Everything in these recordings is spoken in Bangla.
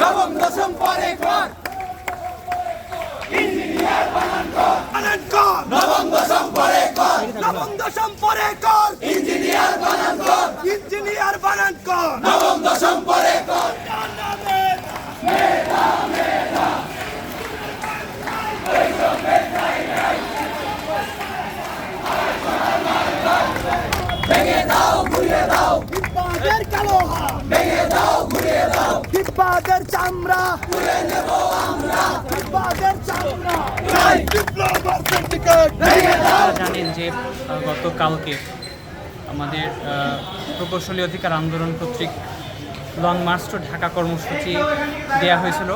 নবম দশম পরে কর। ইঞ্জিনিয়ার বানান কর। বানান কর। নবম দশম পরে কর। নবম দশম পরে কর। ইঞ্জিনিয়ার হিপ্পাদের চামড়া। তুলে নেব আমরা। হিপ্পাদের চামড়া। চাই বিপ্লব সার্টিফিকেট জানেন যে গতকালকে আমাদের প্রকৌশলী অধিকার আন্দোলন কর্তৃক লং মার্চ টু ঢাকা কর্মসূচি দেওয়া হয়েছিল।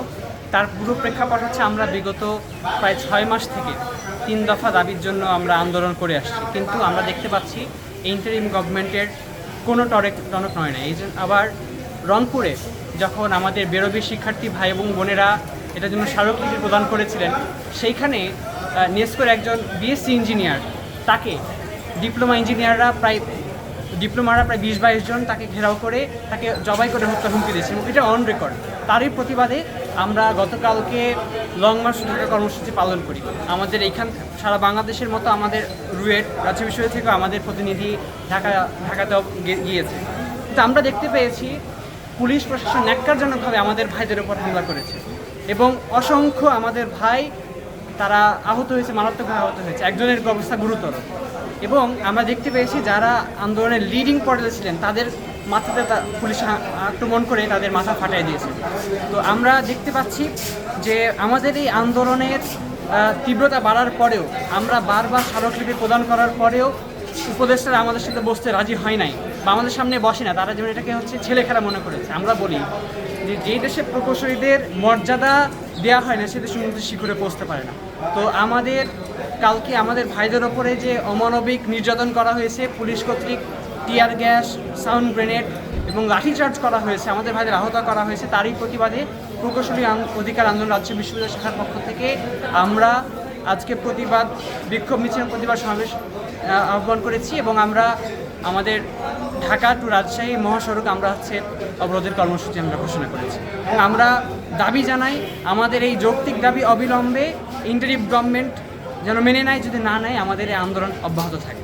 তার পুরো প্রেক্ষাপট হচ্ছে আমরা বিগত প্রায় ছয় মাস থেকে তিন দফা দাবির জন্য আমরা আন্দোলন করে আসছি। কিন্তু আমরা দেখতে পাচ্ছি ইন্টারিম গভর্নমেন্টের কোনো টরেক টনক নয় না এই জন্য আবার রংপুরে যখন আমাদের বেরোবি শিক্ষার্থী ভাই এবং বোনেরা এটার জন্য স্মারকলিপি প্রদান করেছিলেন, সেইখানে নেস্কোর একজন বিএসসি ইঞ্জিনিয়ার তাকে ডিপ্লোমা ইঞ্জিনিয়াররা প্রায় ডিপ্লোমারা প্রায় বিশ বাইশ জন তাকে ঘেরাও করে তাকে জবাই করে হত্যা হুমকি দিয়েছে এটা অন রেকর্ড তারই প্রতিবাদে আমরা গতকালকে লং মার্চ ঢাকা কর্মসূচি পালন করি। আমাদের এইখান, সারা বাংলাদেশের মতো আমাদের রুয়েট রাজ্য বিশ্ববিদ্যালয় থেকেও আমাদের প্রতিনিধি ঢাকা, ঢাকাতেও গিয়েছে। কিন্তু আমরা দেখতে পেয়েছি পুলিশ প্রশাসন ন্যাক্কারজনকভাবে আমাদের ভাইদের উপর হামলা করেছে। এবং অসংখ্য আমাদের ভাই তারা আহত হয়েছে মারাত্মকভাবে আহত হয়েছে। একজনের অবস্থা গুরুতর। এবং আমরা দেখতে পেয়েছি যারা আন্দোলনের লিডিং পর্যায়ে ছিলেন, তাদের মাথাতে পুলিশ আক্রমণ করে তাদের মাথা ফাটিয়ে দিয়েছে। তো আমরা দেখতে পাচ্ছি যে আমাদের এই আন্দোলনের তীব্রতা বাড়ার পরেও, আমরা বারবার স্মারকলিপি প্রদান করার পরেও উপদেষ্টারা আমাদের সাথে বসতে রাজি হয় নাই। বা আমাদের সামনে বসে না, তারা যেমন এটাকে হচ্ছে ছেলে খেলা মনে করেছে। আমরা বলি যে যেই দেশে প্রকৌশলীদের মর্যাদা দেওয়া হয় না, সে দেশের মধ্যে শিখরে পৌঁছতে পারে না। তো আমাদের, কালকে আমাদের ভাইদের ওপরে যে অমানবিক নির্যাতন করা হয়েছে, পুলিশ কর্তৃক টিয়ার গ্যাস, সাউন্ড গ্রেনেড এবং লাঠিচার্জ করা হয়েছে, আমাদের ভাইদের আহত করা হয়েছে, তারই প্রতিবাদে প্রকৌশলী অধিকার আন্দোলন রাজ্য বিশ্ববিদ্যালয় শাখার পক্ষ থেকে আমরা আজকে প্রতিবাদ, বিক্ষোভ মিছিল প্রতিবাদ সমাবেশ আহ্বান করেছি এবং আমরা আমাদের ঢাকা টু রাজশাহী মহাসড়ক আমরা হচ্ছে অবরোধের কর্মসূচি আমরা ঘোষণা করেছি। এবং আমরা দাবি জানাই, আমাদের এই যৌক্তিক দাবি অবিলম্বে ইন্টারিভ গভর্নমেন্ট যেন মেনে নেয়, যদি না নেয়, আমাদের এই আন্দোলন অব্যাহত থাকে